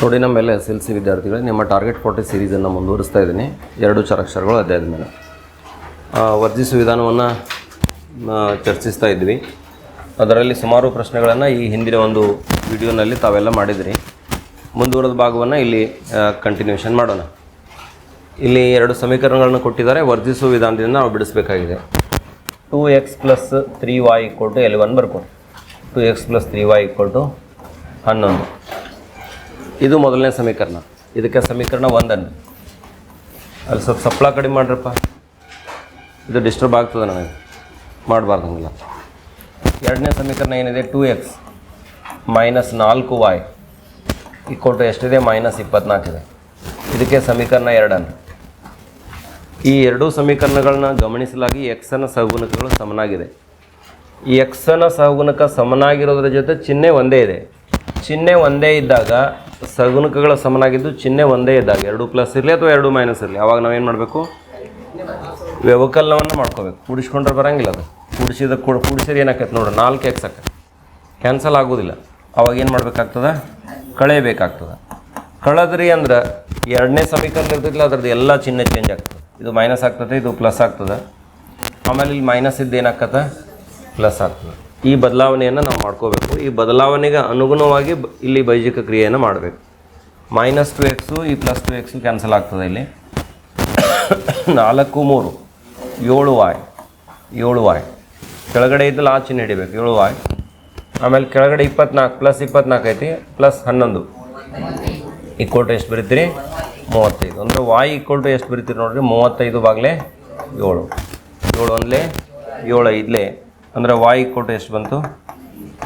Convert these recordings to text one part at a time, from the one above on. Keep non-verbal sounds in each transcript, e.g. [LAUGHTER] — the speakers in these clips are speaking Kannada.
ನೋಡಿ ನಮ್ಮೆಲ್ಲ ಎಸ್ ಎಲ್ ಸಿ ವಿದ್ಯಾರ್ಥಿಗಳು ನಿಮ್ಮ ಟಾರ್ಗೆಟ್ ಫೋರ್ಟಿ ಸೀರೀಸನ್ನು ಮುಂದುವರಿಸ್ತಾ ಇದ್ದೀನಿ. ಎರಡು ಚರಾಕ್ಷರಗಳು ಅಧ್ಯಾಯದ ಮೇಲೆ. ವರ್ಜಿಸುವ ವಿಧಾನವನ್ನು ಚರ್ಚಿಸ್ತಾ ಇದ್ವಿ. ಅದರಲ್ಲಿ ಸುಮಾರು ಪ್ರಶ್ನೆಗಳನ್ನು ಈ ಹಿಂದಿನ ಒಂದು ವಿಡಿಯೋನಲ್ಲಿ ತಾವೆಲ್ಲ ಮಾಡಿದಿರಿ. ಮುಂದುವರೆದ ಭಾಗವನ್ನು ಇಲ್ಲಿ ಕಂಟಿನ್ಯೂಷನ್ ಮಾಡೋಣ. ಇಲ್ಲಿ ಎರಡು ಸಮೀಕರಣಗಳನ್ನು ಕೊಟ್ಟಿದ್ದಾರೆ. ವರ್ಜಿಸುವ ವಿಧಾನದಿಂದ ನಾವು ಬಿಡಿಸಬೇಕಾಗಿದೆ. Two X plus three Y equal to one ಬರ್ಕೊಂಡು. Two X plus three Y equal to ಹನ್ನೊಂದು. ಇದು ಮೊದಲನೇ ಸಮೀಕರಣ. ಇದಕ್ಕೆ ಸಮೀಕರಣ ಒಂದನ್ನು. ಅಲ್ಲಿ ಸ್ವಲ್ಪ ಸಪ್ಲ ಕಡಿಮೆ ಮಾಡ್ರಪ್ಪ. ಇದು ಡಿಸ್ಟರ್ಬ್ ಆಗ್ತದೆ ನನಗೆ. ಮಾಡಬಾರ್ದಂಗಿಲ್ಲ. ಎರಡನೇ ಸಮೀಕರಣ ಏನಿದೆ? ಟೂ ಎಕ್ಸ್ ಮೈನಸ್ ನಾಲ್ಕು ವಾಯ್ ಟು ಎಷ್ಟಿದೆ? ಮೈನಸ್ ಇಪ್ಪತ್ನಾಲ್ಕಿದೆ ಇದಕ್ಕೆ ಸಮೀಕರಣ ಎರಡನ್ನು. ಈ ಎರಡೂ ಸಮೀಕರಣಗಳನ್ನ ಗಮನಿಸಲಾಗಿ ಎಕ್ಸನ ಸಹಗುಣಕಗಳು ಸಮನಾಗಿದೆ. ಈ ಎಕ್ಸನ ಸಹಗುಣಕ ಸಮನಾಗಿರೋದ್ರ ಜೊತೆ ಚಿಹ್ನೆ ಒಂದೇ ಇದೆ. ಚಿಹ್ನೆ ಒಂದೇ ಇದ್ದಾಗ ಸಹಗುಣಕಗಳ ಸಮನಾಗಿದ್ದು ಚಿಹ್ನೆ ಒಂದೇ ಇದ್ದಾಗ, ಎರಡು ಪ್ಲಸ್ ಇರಲಿ ಅಥವಾ ಎರಡು ಮೈನಸ್ ಇರಲಿ, ಅವಾಗ ನಾವೇನು ಮಾಡಬೇಕು? ವ್ಯವಕಲನವನ್ನು ಮಾಡ್ಕೋಬೇಕು. ಕೂಡಿಸ್ಕೊಂಡ್ರೆ ಬರಂಗಿಲ್ಲ ಅದು. ಕೂಡಿಸಿದ ಕೂಡ ಕೂಡಿಸಿದ್ರೆ ಏನಾಕೈತೆ ನೋಡ್ರಿ ನಾಲ್ಕು ಎಕ್ಸ್ ಕ್ಯಾನ್ಸಲ್ ಆಗೋದಿಲ್ಲ. ಅವಾಗ ಏನು ಮಾಡಬೇಕಾಗ್ತದೆ? ಕಳೆಯಬೇಕಾಗ್ತದೆ. ಕಳೆದ್ರಿ ಅಂದ್ರೆ ಎರಡನೇ ಸಮೀಕರಣ ಇರ್ತೈತಿಲ್ಲ, ಅದ್ರದ್ದು ಎಲ್ಲ ಚಿಹ್ನೆ ಚೇಂಜ್ ಆಗ್ತದೆ. ಇದು ಮೈನಸ್ ಆಗ್ತದೆ, ಇದು ಪ್ಲಸ್ ಆಗ್ತದೆ. ಆಮೇಲೆ ಇಲ್ಲಿ ಮೈನಸ್ ಇದ್ದು ಏನಾಗ್ತದೆ? ಪ್ಲಸ್ ಆಗ್ತದೆ. ಈ ಬದಲಾವಣೆಯನ್ನು ನಾವು ಮಾಡ್ಕೋಬೇಕು. ಈ ಬದಲಾವಣೆಗೆ ಅನುಗುಣವಾಗಿ ಇಲ್ಲಿ ಬೈಜಿಕ ಕ್ರಿಯೆಯನ್ನು ಮಾಡಬೇಕು. ಮೈನಸ್ ಟು ಎಕ್ಸು ಈ ಪ್ಲಸ್ ಟು ಎಕ್ಸು ಕ್ಯಾನ್ಸಲ್ ಆಗ್ತದೆ ಇಲ್ಲಿ. ನಾಲ್ಕು ಮೂರು. ಏಳು ವಾಯ್ ಏಳು ವಾಯ್ ಕೆಳಗಡೆ ಇದ್ದಲ್ಲಿ ಆ ನಡಿಬೇಕು. ಏಳು ವಾಯ್ ಆಮೇಲೆ ಕೆಳಗಡೆ ಇಪ್ಪತ್ನಾಲ್ಕು ಪ್ಲಸ್ ಇಪ್ಪತ್ನಾಲ್ಕು ಐತಿ ಪ್ಲಸ್ ಹನ್ನೊಂದು. ಈಕ್ವಲ್ ಟು ಎಷ್ಟು ಬರೀತೀರಿ? ಮೂವತ್ತೈದು. ಅಂದರೆ ವಾಯ್ ಈಕ್ವಲ್ ಟು ಎಷ್ಟು ಬರೀತೀರಿ ನೋಡಿರಿ? ಮೂವತ್ತೈದು ಬಾಗಲೇ ಏಳು. ಏಳು ಒಂದಲೇ ಏಳು ಐದಲೇ ಅಂದರೆ ವಾಯ್ ಈಕ್ವಲ್ ಟು ಎಷ್ಟು ಬಂತು?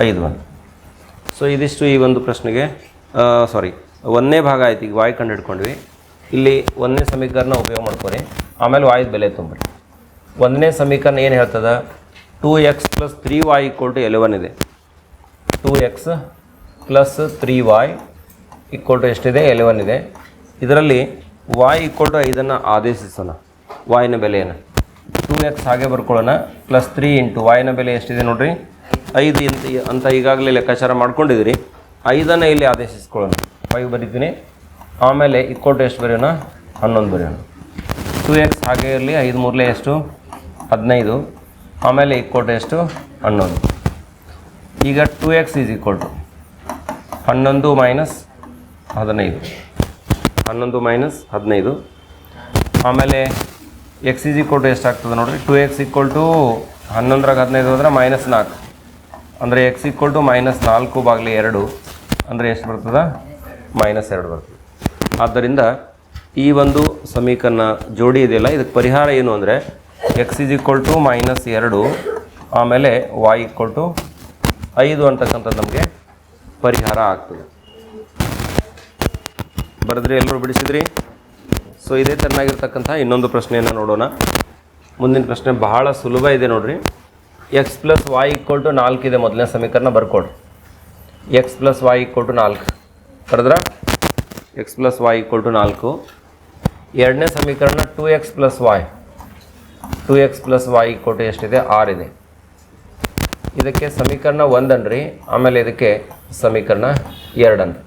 ಐದು ಬಂತು. ಸೊ ಇದಿಷ್ಟು ಈ ಒಂದು ಪ್ರಶ್ನೆಗೆ ಸಾರಿ ಒಂದನೇ ಭಾಗ ಆಯ್ತು, ಈಗ ವಾಯು ಕಂಡು ಹಿಡ್ಕೊಂಡ್ವಿ. ಇಲ್ಲಿ ಒಂದನೇ ಸಮೀಕರಣ ಉಪಯೋಗ ಮಾಡ್ಕೊರಿ. ಆಮೇಲೆ ವಾಯು ಬೆಲೆ ತುಂಬ್ರಿ. ಒಂದನೇ ಸಮೀಕರಣ ಏನು ಹೇಳ್ತದ? Two x plus three y equal to eleven ಇದೆ. Two x plus three y equal to ಎಷ್ಟಿದೆ? ಎಲೆವನ್ ಇದೆ. ಇದರಲ್ಲಿ ವಾಯ್ ಈಕ್ವಲ್ ಟು ಐದನ್ನು ಆದೇಶಿಸೋಣ. ವಾಯಿನ ಬೆಲೆಯನ್ನು. ಟೂ ಎಕ್ಸ್ ಹಾಗೆ ಬರ್ಕೊಳ್ಳೋಣ. ಪ್ಲಸ್ ತ್ರೀ ಇಂಟು ವಾಯ್ನ ಬೆಲೆ ಎಷ್ಟಿದೆ ನೋಡಿರಿ? ಐದು ಇಂತ ಅಂತ ಈಗಾಗಲೇ ಲೆಕ್ಕಾಚಾರ ಮಾಡ್ಕೊಂಡಿದ್ದೀರಿ. ಐದನ್ನು ಇಲ್ಲಿ ಆದೇಶಿಸ್ಕೊಳ್ಳೋಣ. ಫೈವ್ ಬರೀತೀನಿ. ಆಮೇಲೆ ಈಕ್ವಲ್ ಟು ಎಷ್ಟು ಬರೆಯೋಣ? ಹನ್ನೊಂದು ಬರೆಯೋಣ. ಟೂ ಎಕ್ಸ್ ಹಾಗೆ ಇರಲಿ, ಐದು ಮೂರಲೇ ಎಷ್ಟು? ಹದಿನೈದು. ಆಮೇಲೆ ಈಕ್ವಲ್ ಟು ಎಷ್ಟು? ಹನ್ನೊಂದು. ಈಗ two X is equal to ಹನ್ನೊಂದು ಮೈನಸ್ ಹದಿನೈದು. ಹನ್ನೊಂದು ಮೈನಸ್ ಹದಿನೈದು. ಆಮೇಲೆ ಎಕ್ಸ್ ಈಸ್ ಈಕ್ವಲ್ ಟು ಎಷ್ಟಾಗ್ತದೆ ನೋಡಿರಿ? ಟು ಎಕ್ಸ್ ಈಕ್ವಲ್ ಟು ಹನ್ನೊಂದರಾಗ ಹದಿನೈದು ಹೋದ್ರೆ ಮೈನಸ್ ನಾಲ್ಕು. ಅಂದರೆ ಎಕ್ಸ್ ಈಕ್ವಲ್ ಟು ಮೈನಸ್ ನಾಲ್ಕು ಬಾಗಲಿ ಎರಡು. ಅಂದರೆ ಎಷ್ಟು ಬರ್ತದೆ? ಮೈನಸ್ ಎರಡು ಬರ್ತದೆ. ಆದ್ದರಿಂದ ಈ ಒಂದು ಸಮೀಕರಣ ಜೋಡಿ ಇದೆಯಲ್ಲ, ಇದಕ್ಕೆ ಪರಿಹಾರ ಏನು ಅಂದರೆ X is equal to minus ಎರಡು, ಆಮೇಲೆ ವಾಯ್ ಈಕ್ವಲ್ ಟು ಐದು ಅಂತಕ್ಕಂಥದ್ದು ನಮಗೆ ಪರಿಹಾರ ಆಗ್ತದೆ. ಬರೆದ್ರಿ ಎಲ್ಲರೂ ಬಿಡಿಸಿದ್ರಿ? ಸೊ ಇದೇ ತೆರನಾಗಿರ್ತಕ್ಕಂಥ ಇನ್ನೊಂದು ಪ್ರಶ್ನೆಯನ್ನು ನೋಡೋಣ. ಮುಂದಿನ ಪ್ರಶ್ನೆ ಬಹಳ ಸುಲಭ ಇದೆ ನೋಡಿರಿ. X plus Y equal to ನಾಲ್ಕು ಇದೆ ಮೊದಲನೇ ಸಮೀಕರಣ ಬರ್ಕೊಡ್ರಿ. X plus Y equal to ನಾಲ್ಕು. ಬರೆದ್ರ X plus Y equal to ನಾಲ್ಕು. ಎರಡನೇ ಸಮೀಕರಣ two X plus Y two X plus Y equal to ಎಷ್ಟಿದೆ? ಆರ್ ಇದೆ. ಇದಕ್ಕೆ ಸಮೀಕರಣ ಒಂದನ್ರಿ. ಆಮೇಲೆ ಇದಕ್ಕೆ ಸಮೀಕರಣ ಎರಡನ್ರಿ.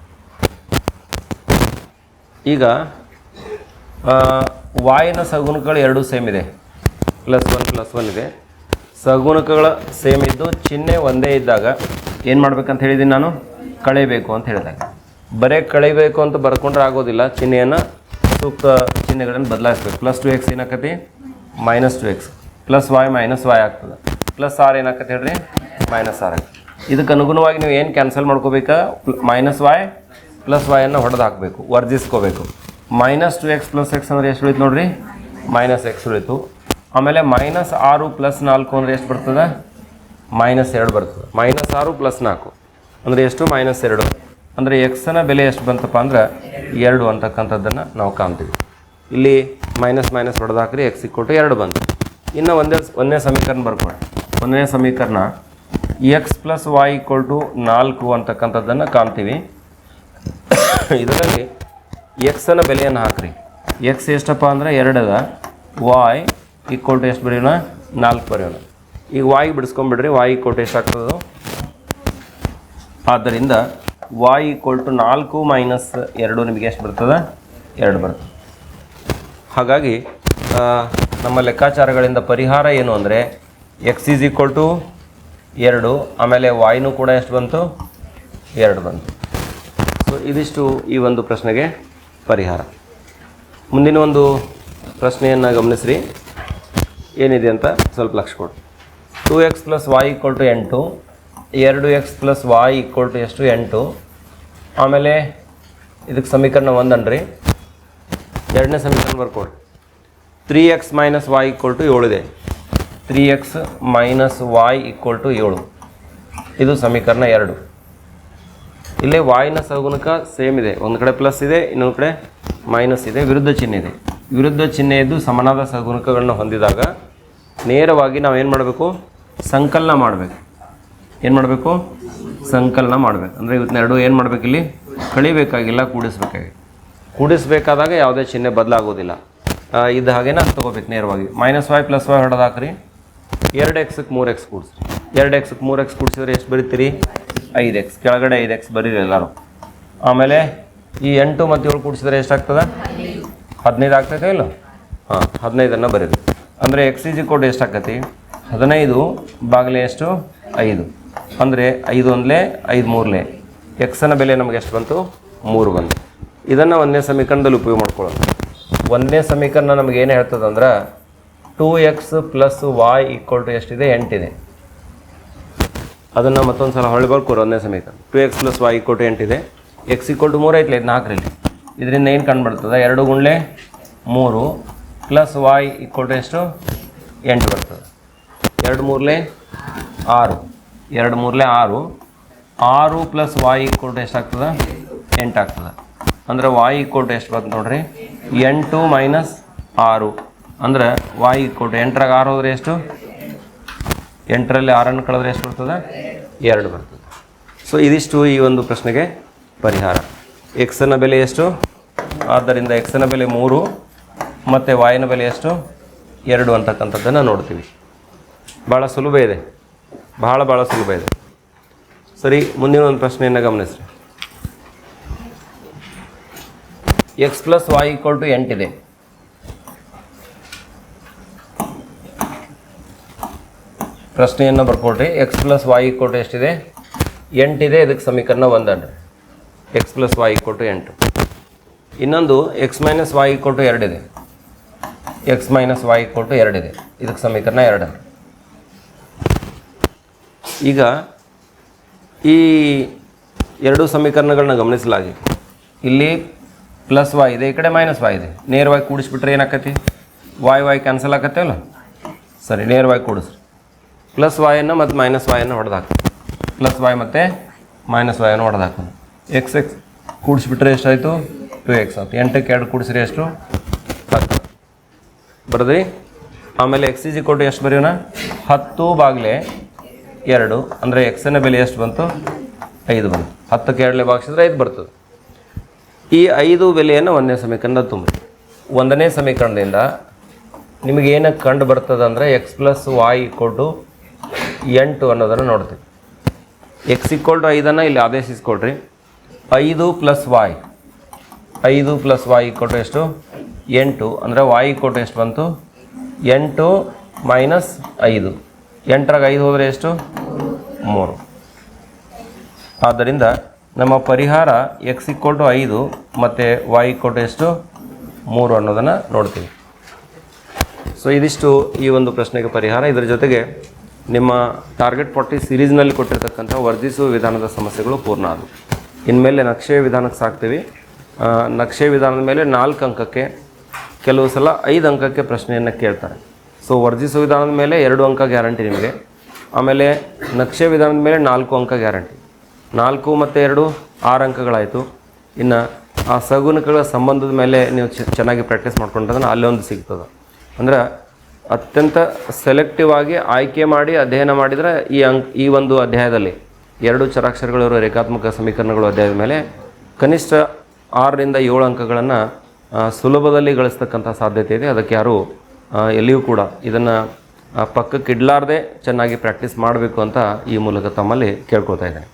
ಈಗ ವಾಯಿನ ಸಗುಣಕಗಳು ಎರಡೂ ಸೇಮ್ ಇದೆ. ಪ್ಲಸ್ ಒನ್ ಪ್ಲಸ್ ಒನ್ ಇದೆ. ಸಗುಣಕಗಳ ಸೇಮ್ ಇದ್ದು ಚಿಹ್ನೆ ಒಂದೇ ಇದ್ದಾಗ ಏನು ಮಾಡ್ಬೇಕಂತ ಹೇಳಿದ್ದೀನಿ ನಾನು? ಕಳೆಯಬೇಕು ಅಂತ ಹೇಳಿದಾಗ. ಬರೇ ಕಳೆಯಬೇಕು ಅಂತ ಬರ್ಕೊಂಡ್ರೆ ಆಗೋದಿಲ್ಲ. ಚಿಹ್ನೆಯನ್ನು ಸೂಕ್ತ ಚಿಹ್ನೆಗಳನ್ನು ಬದಲಾಯಿಸ್ಬೇಕು. Plus two X ಏನಾಕತಿ? Minus two X. Plus Y minus Y ಆಗ್ತದೆ. ಪ್ಲಸ್ ಆರ್ ಏನಾಕತಿ ಹೇಳ್ರಿ? ಮೈನಸ್ ಆರ್ ಆಗ್ತದೆ. ಇದಕ್ಕೆ ಅನುಗುಣವಾಗಿ ನೀವು ಏನು ಕ್ಯಾನ್ಸಲ್ ಮಾಡ್ಕೋಬೇಕಾ? ಮೈನಸ್ ವಾಯ್ ಪ್ಲಸ್ ವಾಯನ್ನು ಹೊಡೆದು ಹಾಕಬೇಕು ವರ್ಜಿಸ್ಕೋಬೇಕು minus two X plus X ಅಂದರೆ ಎಷ್ಟು ಉಳಿತು ನೋಡ್ರಿ? ಮೈನಸ್ ಎಕ್ಸ್ ಉಳಿತು. ಆಮೇಲೆ ಮೈನಸ್ ಆರು ಪ್ಲಸ್ ನಾಲ್ಕು ಅಂದರೆ ಎಷ್ಟು ಬರ್ತದೆ? ಮೈನಸ್ ಎರಡು ಬರ್ತದೆ. ಮೈನಸ್ ಆರು ಪ್ಲಸ್ ನಾಲ್ಕು ಅಂದರೆ ಎಷ್ಟು? ಮೈನಸ್ ಎರಡು. ಅಂದರೆ ಎಕ್ಸನ ಬೆಲೆ ಎಷ್ಟು ಬಂತಪ್ಪ ಅಂದ್ರೆ ಎರಡು ಅಂತಕ್ಕಂಥದ್ದನ್ನು ನಾವು ಕಾಣ್ತೀವಿ. ಇಲ್ಲಿ ಮೈನಸ್ ಮೈನಸ್ ಹೊಡೆದು ಹಾಕ್ರಿ, ಎಕ್ಸ್ ಇಕ್ಕೊಟ್ಟು ಎರಡು ಬಂತು. ಇನ್ನು ಒಂದೇ ಒಂದನೇ ಸಮೀಕರಣ ಬರ್ಕೊಳ್ಳಿ ಒಂದನೇ ಸಮೀಕರಣ X plus Y equal to ನಾಲ್ಕು ಅಂತಕ್ಕಂಥದ್ದನ್ನು ಕಾಣ್ತೀವಿ. [COUGHS] ಇದರಲ್ಲಿ ಎಕ್ಸನ ಬೆಲೆಯನ್ನು ಹಾಕ್ರಿ. ಎಕ್ಸ್ ಎಷ್ಟಪ್ಪ ಅಂದರೆ ಎರಡದ ವಾಯ್ ಈಕ್ವಲ್ ಟು ಎಷ್ಟು ಬರೆಯೋಣ? ನಾಲ್ಕು ಬರೆಯೋಣ. ಈಗ ವಾಯ್ ಬಿಡಿಸ್ಕೊಂಬಿಡ್ರಿ. ವಾಯ್ ಈಕ್ವಲ್ ಟು ಎಷ್ಟಾಗ್ತದೆ ಆದ್ದರಿಂದ ವಾಯ್ ಈಕ್ವಲ್ ಟು ನಾಲ್ಕು ಮೈನಸ್ ಎರಡು ನಿಮಗೆ ಎಷ್ಟು ಬರ್ತದೆ? ಎರಡು ಬರ್ತದೆ. ಹಾಗಾಗಿ ನಮ್ಮ ಲೆಕ್ಕಾಚಾರಗಳಿಂದ ಪರಿಹಾರ ಏನು ಅಂದರೆ ಎಕ್ಸ್ ಈಸ್ ಈಕ್ವಲ್ ಟು ಎರಡು, ಆಮೇಲೆ ವಾಯ್ನೂ ಕೂಡ ಎಷ್ಟು ಬಂತು? ಎರಡು ಬಂತು. ಸೊ ಇದಿಷ್ಟು ಈ ಒಂದು ಪ್ರಶ್ನೆಗೆ. ಪರಿಹಾರ. ಮುಂದಿನ ಒಂದು ಪ್ರಶ್ನೆಯನ್ನು ಗಮನಿಸ್ರಿ. ಏನಿದೆ ಅಂತ ಸ್ವಲ್ಪ ಲಕ್ಷ ಕೊಡಿ. Two X plus Y equal to ಎಂಟು ಎರಡು X plus Y equal to ಎಷ್ಟು? ಎಂಟು ಆಮೇಲೆ ಇದಕ್ಕೆ ಸಮೀಕರಣ ಒಂದನ್ರಿ ಎರಡನೇ ಸಮೀಕರಣ ಬರ್ಕೊಡ್ರಿ three X minus Y equal to ಏಳಿದೆ three X minus Y equal to ಏಳು. ಇದು ಸಮೀಕರಣ ಎರಡು. ಇಲ್ಲೇ ವಾಯಿನ ಸಗುಣಕ ಸೇಮ್ ಇದೆ. ಒಂದು ಕಡೆ ಪ್ಲಸ್ ಇದೆ, ಇನ್ನೊಂದು ಕಡೆ ಮೈನಸ್ ಇದೆ, ವಿರುದ್ಧ ಚಿಹ್ನೆ ಇದೆ. ವಿರುದ್ಧ ಚಿಹ್ನೆ ಇದ್ದು ಸಮನಾದ ಸಗುಣಕಗಳನ್ನ ಹೊಂದಿದಾಗ ನೇರವಾಗಿ ನಾವು ಏನು ಮಾಡಬೇಕು? ಸಂಕಲನ ಮಾಡಬೇಕು. ಏನು ಮಾಡಬೇಕು? ಸಂಕಲನ ಮಾಡಬೇಕು. ಅಂದರೆ ಇವತ್ತೆರಡು ಏನು ಮಾಡಬೇಕು ಇಲ್ಲಿ? ಕಳಿಬೇಕಾಗಿಲ್ಲ, ಕೂಡಿಸ್ಬೇಕಾಗಿ. ಕೂಡಿಸ್ಬೇಕಾದಾಗ ಯಾವುದೇ ಚಿಹ್ನೆ ಬದಲಾಗೋದಿಲ್ಲ. ಇದು ಇದ್ದ ಹಾಗೇನ ತೊಗೋಬೇಕು ನೇರವಾಗಿ. ಮೈನಸ್ ವೈ ಪ್ಲಸ್ ವೈ ಹೊಡೆದಾಕ್ರಿ. ಎರಡು ಎಕ್ಸಕ್ಕೆ ಮೂರು ಎಕ್ಸ್ ಕೂಡಿಸ್ರಿ. ಎರಡು ಎಕ್ಸಕ್ಕೆ ಮೂರು ಎಕ್ಸ್ ಕೂಡಿಸಿದ್ರೆ ಎಷ್ಟು ಬರೀತೀರಿ? ಐದು ಎಕ್ಸ್ ಕೆಳಗಡೆ ಐದು ಎಕ್ಸ್ ಬರೀರಿ ಎಲ್ಲರೂ. ಆಮೇಲೆ ಈ ಎಂಟು ಮತ್ತು ಏಳು ಕೂಡಿಸಿದ್ರೆ ಎಷ್ಟಾಗ್ತದೆ? ಹದಿನೈದು ಆಗ್ತೈತೆ ಇಲ್ಲ? ಹಾಂ, ಹದಿನೈದನ್ನು ಬರೀರಿ. ಅಂದರೆ ಎಕ್ಸ್ ಇಜಿ ಕೋಡ್ ಎಷ್ಟಾಗತ್ತಿ? ಹದಿನೈದು ಬಾಗಿಲೆ ಎಷ್ಟು? ಐದು. ಅಂದರೆ ಐದು ಒಂದಲೇ, ಐದು ಮೂರಲೇ. ಎಕ್ಸನ ಬೆಲೆ ನಮಗೆ ಎಷ್ಟು ಬಂತು? ಮೂರು ಬಂತು. ಇದನ್ನು ಒಂದನೇ ಸಮೀಕರಣದಲ್ಲಿ ಉಪಯೋಗ ಮಾಡ್ಕೊಳ್ಳೋಣ. ಒಂದನೇ ಸಮೀಕರಣ ನಮಗೆ ಏನು ಹೇಳ್ತದಂದ್ರೆ two X plus Y equal to ಎಷ್ಟಿದೆ? ಎಂಟಿದೆ. ಅದನ್ನು ಮತ್ತೊಂದು ಸಲ ಹೊಳ್ಳಿ ಬರ್ಕೋರು ಒಂದನೇ ಸಮೇತ. ಟು ಎಕ್ಸ್ ಪ್ಲಸ್ ವೈ ಕೋಟ್ ಎಂಟಿದೆ ಎಕ್ಸ್ ಈಕ್ವಲ್ ಟು ಮೂರು ಐತ್ಲೆ ಇದು ನಾಲ್ಕರಲ್ಲಿ. ಇದರಿಂದ ಏನು ಕಂಡುಬರ್ತದೆ? ಎರಡು ಗುಂಡ್ಲೆ ಮೂರು ಪ್ಲಸ್ ವೈ ಈಕ್ವಲ್ ಟು ಎಷ್ಟು? ಎಂಟು ಬರ್ತದೆ. ಎರಡು ಮೂರಲೆ ಆರು. ಎರಡು ಮೂರಲೆ ಆರು. ಆರು ಪ್ಲಸ್ ವಾಯ್ ಈಕ್ವಲ್ ಟು ಎಷ್ಟಾಗ್ತದೆ? ಎಂಟು ಆಗ್ತದೆ ಅಂದ್ರೆ ವಾಯ್ ಈಕ್ವಲ್ ಟು ಎಷ್ಟು ಬಂತು ನೋಡ್ರಿ? ಎಂಟು ಮೈನಸ್ ಆರು. ಅಂದ್ರೆ ವಾಯ್ ಈಕ್ವಲ್ ಟು ಎಂಟ್ರಾಗ ಆರು ಹೋದರೆ ಎಷ್ಟು? ಎಂಟರಲ್ಲಿ ಆರನ್ನು ಕಳೆದ್ರೆ ಎಷ್ಟು ಬರ್ತದೆ? ಎರಡು ಬರ್ತದೆ. ಸೊ ಇದಿಷ್ಟು ಈ ಒಂದು ಪ್ರಶ್ನೆಗೆ ಪರಿಹಾರ. ಎಕ್ಸನ ಬೆಲೆ ಎಷ್ಟು? ಆದ್ದರಿಂದ ಎಕ್ಸನ ಬೆಲೆ ಮೂರು, ಮತ್ತು ವಾಯಿನ ಬೆಲೆ ಎಷ್ಟು? ಎರಡು ಅಂತಕ್ಕಂಥದ್ದನ್ನು ನೋಡ್ತೀವಿ. ಭಾಳ ಸುಲಭ ಇದೆ. ಭಾಳ ಭಾಳ ಸುಲಭ ಇದೆ. ಸರಿ, ಮುಂದಿನ ಒಂದು ಪ್ರಶ್ನೆಯನ್ನು ಗಮನಿಸ್ರಿ. X plus Y equal to ಎಂಟಿದೆ. ಪ್ರಶ್ನೆಯನ್ನು ಬರ್ಕೊಡ್ರಿ. ಎಕ್ಸ್ ಪ್ಲಸ್ ವಾಯ್ ಕೊಟ್ಟು ಎಷ್ಟಿದೆ? ಎಂಟಿದೆ ಇದಕ್ಕೆ ಸಮೀಕರಣ ಒಂದನ್ರಿ. ಎಕ್ಸ್ ಪ್ಲಸ್ ವಾಯ್ ಕೊಟ್ಟು ಎಂಟು. ಇನ್ನೊಂದು ಎಕ್ಸ್ ಮೈನಸ್ ವಾಯ್ ಕೊಟ್ಟು ಎರಡಿದೆ ಎಕ್ಸ್ ಮೈನಸ್ ವಾಯ್ ಕೊಟ್ಟು ಎರಡಿದೆ ಇದಕ್ಕೆ ಸಮೀಕರಣ ಎರಡು. ಈಗ ಈ ಎರಡು ಸಮೀಕರಣಗಳನ್ನ ಗಮನಿಸಲಾಗಿ. ಇಲ್ಲಿ ಪ್ಲಸ್ ವಾಯ್ ಇದೆ, ಈ ಕಡೆ ಮೈನಸ್ ವಾಯ್ ಇದೆ. ನೇರವಾಗಿ ಕೂಡಿಸ್ಬಿಟ್ರೆ ಏನಾಕತಿ? ವಾಯ್ ವಾಯ್ ಕ್ಯಾನ್ಸಲ್ ಆಕತ್ತೆ ಅಲ್ಲ ಸರಿ, ನೇರವಾಗಿ ಕೂಡಿಸ್ರಿ. ಪ್ಲಸ್ ವಾಯನ್ನು ಮತ್ತು ಮೈನಸ್ ವಾಯನ್ನು ಹೊಡೆದಾಕ ಪ್ಲಸ್ ವಾಯ್ ಮತ್ತು ಮೈನಸ್ ವಾಯನ್ನು ಹಾಕೋದು ಎಕ್ಸ್ ಎಕ್ಸ್ ಕೂಡಿಸ್ಬಿಟ್ರೆ ಎಷ್ಟಾಯಿತು? ಟು ಎಕ್ಸ್ ಆಯ್ತು. ಎಂಟಕ್ಕೆ ಎರಡು ಕೂಡಿಸ್ರಿ ಎಷ್ಟು? ಹತ್ತು. ಬರದ್ರಿ? ಆಮೇಲೆ ಎಕ್ಸ್ ಇಜಿ ಕೊಟ್ಟು ಎಷ್ಟು ಬರೆಯೋಣ? ಹತ್ತು ಬಾಗಿಲೆ ಎರಡು. ಅಂದರೆ ಎಕ್ಸನ ಬೆಲೆ ಎಷ್ಟು ಬಂತು? ಐದು ಬಂತು. ಹತ್ತಕ್ಕೆ ಎರಡನೇ ಭಾಗಿಸಿದ್ರೆ ಐದು ಬರ್ತದೆ. ಈ ಐದು ಬೆಲೆಯನ್ನು ಒಂದನೇ ಸಮೀಕರಣದ ತುಂಬಿ ಒಂದನೇ ಸಮೀಕರಣದಿಂದ ನಿಮಗೆ ಏನು ಕಂಡು ಬರ್ತದೆ ಅಂದರೆ ಎಕ್ಸ್ ಪ್ಲಸ್ ವಾಯ್ ಇಕ್ವಲ್ ಎಂಟು ಅನ್ನೋದನ್ನು ನೋಡ್ತೀವಿ ಎಕ್ಸ್ ಇಕ್ವಲ್ ಟು ಐದನ್ನು ಇಲ್ಲಿ ಆದೇಶಿಸ್ಕೊಡ್ರಿ ಐದು ಪ್ಲಸ್ ವಾಯ್ ಐದು ಪ್ಲಸ್ ವಾಯ್ ಕೊಟ್ಟು ಎಷ್ಟು? ಎಂಟು. ಅಂದರೆ ವಾಯ್ ಕೊಟ್ಟು ಎಷ್ಟು ಬಂತು? ಎಂಟು ಮೈನಸ್ ಐದು. ಎಂಟರಾಗ ಐದು ಹೋದರೆ ಎಷ್ಟು? ಮೂರು. ಆದ್ದರಿಂದ ನಮ್ಮ ಪರಿಹಾರ ಎಕ್ಸ್ ಇಕ್ವಲ್ ಟು ಐದು ಮತ್ತು ವಾಯ್ ಕೊಟ್ಟು ಎಷ್ಟು? ಮೂರು ಅನ್ನೋದನ್ನು ನೋಡ್ತೀವಿ. ಸೊ ಇದಿಷ್ಟು ಈ ಒಂದು ಪ್ರಶ್ನೆಗೆ ಪರಿಹಾರ. ಇದರ ಜೊತೆಗೆ ನಿಮ್ಮ ಟಾರ್ಗೆಟ್ ಫಾರ್ಟಿ ಸೀರೀಸ್ನಲ್ಲಿ ಕೊಟ್ಟಿರ್ತಕ್ಕಂಥ ವರ್ಜಿಸುವ ವಿಧಾನದ ಸಮಸ್ಯೆಗಳು ಪೂರ್ಣ ಆದವು. ಇನ್ಮೇಲೆ ನಕ್ಷೆ ವಿಧಾನಕ್ಕೆ ಸಾಕ್ತೀವಿ. ನಕ್ಷೆ ವಿಧಾನದ ಮೇಲೆ ನಾಲ್ಕು ಅಂಕಕ್ಕೆ ಕೆಲವು ಸಲ ಐದು ಅಂಕಕ್ಕೆ ಪ್ರಶ್ನೆಯನ್ನು ಕೇಳ್ತಾರೆ. ಸೊ ವರ್ಜಿಸುವ ವಿಧಾನದ ಮೇಲೆ ಎರಡು ಅಂಕ ಗ್ಯಾರಂಟಿ ನಿಮಗೆ. ಆಮೇಲೆ ನಕ್ಷೆ ವಿಧಾನದ ಮೇಲೆ ನಾಲ್ಕು ಅಂಕ ಗ್ಯಾರಂಟಿ ನಾಲ್ಕು ಮತ್ತು ಎರಡು ಆರು ಅಂಕಗಳಾಯಿತು. ಇನ್ನು ಆ ಸಗುನಕಗಳ ಸಂಬಂಧದ ಮೇಲೆ ನೀವು ಚೆನ್ನಾಗಿ ಪ್ರಾಕ್ಟೀಸ್ ಮಾಡ್ಕೊಂಡ್ರೆ ಅಲ್ಲೇ ಒಂದು ಸಿಗ್ತದೆ. ಅಂದ್ರೆ ಅತ್ಯಂತ ಸೆಲೆಕ್ಟಿವ್ ಆಗಿ ಆಯ್ಕೆ ಮಾಡಿ ಅಧ್ಯಯನ ಮಾಡಿದರೆ ಈ ಅಂಕ್, ಈ ಒಂದು ಅಧ್ಯಾಯದಲ್ಲಿ ಎರಡು ಚರಾಕ್ಷರಗಳಿರುವ ರೇಖಾತ್ಮಕ ಸಮೀಕರಣಗಳು ಅಧ್ಯಾಯದ ಮೇಲೆ ಕನಿಷ್ಠ ಆರರಿಂದ ಏಳು ಅಂಕಗಳನ್ನು ಸುಲಭದಲ್ಲಿ ಗಳಿಸ್ತಕ್ಕಂಥ ಸಾಧ್ಯತೆ ಇದೆ. ಅದಕ್ಕೆ ಯಾರು ಎಲ್ಲಿಯೂ ಕೂಡ ಇದನ್ನು ಪಕ್ಕಕ್ಕೆ ಇಡಲಾರ್ದೆ ಚೆನ್ನಾಗಿ ಪ್ರಾಕ್ಟೀಸ್ ಮಾಡಬೇಕು ಅಂತ ಈ ಮೂಲಕ ತಮ್ಮಲ್ಲಿ ಕೇಳ್ಕೊಳ್ತಾ ಇದ್ದೇನೆ.